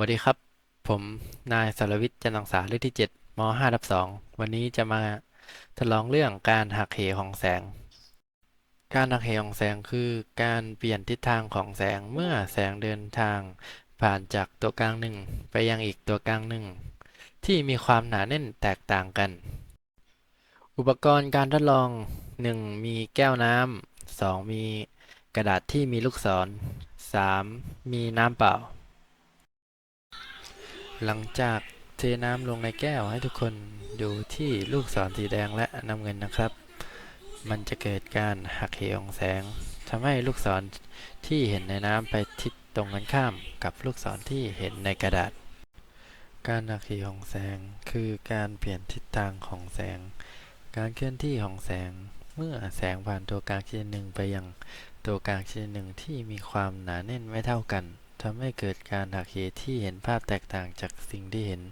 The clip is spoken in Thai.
วัสดีครับ ผมนายสรวิทย์จันทร์รังสาเลขที่7ม5ทับ2วันนี้จะมาทดลองเรื่องการหักเหของแสง การหักเหของแสงคือการเปลี่ยนทิศทางของแสงเมื่อแสงเดินทางผ่านจากตัวกลางหนึ่งไปยังอีกตัวกลางหนึ่งที่มีความหนาแน่นแตกต่างกัน อุปกรณ์การทดลอง 1. มีแก้วน้ำ 2. มีกระดาษที่มีลูกศร 3. มีน้ำเปล่า หลังจากเทน้ำลงในแก้วให้ทุกคนดูที่ลูกศรสีแดงและน้ำเงินนะครับ มันจะเกิดการหักเหของแสงทำให้ลูกศรที่เห็นในน้ำไปทิศตรงกันข้ามกับลูกศรที่เห็นในกระดาษ การหักเหของแสงคือการเปลี่ยนทิศทางของแสง การเคลื่อนที่ของแสงเมื่อแสงผ่านตัวกลางชนิดหนึ่งไปยังตัวกลางชนิดหนึ่งที่มีความหนาแน่นไม่เท่ากัน ทำให้เกิดการหักเหที่เห็นภาพแตกต่างจากสิ่งที่เห็น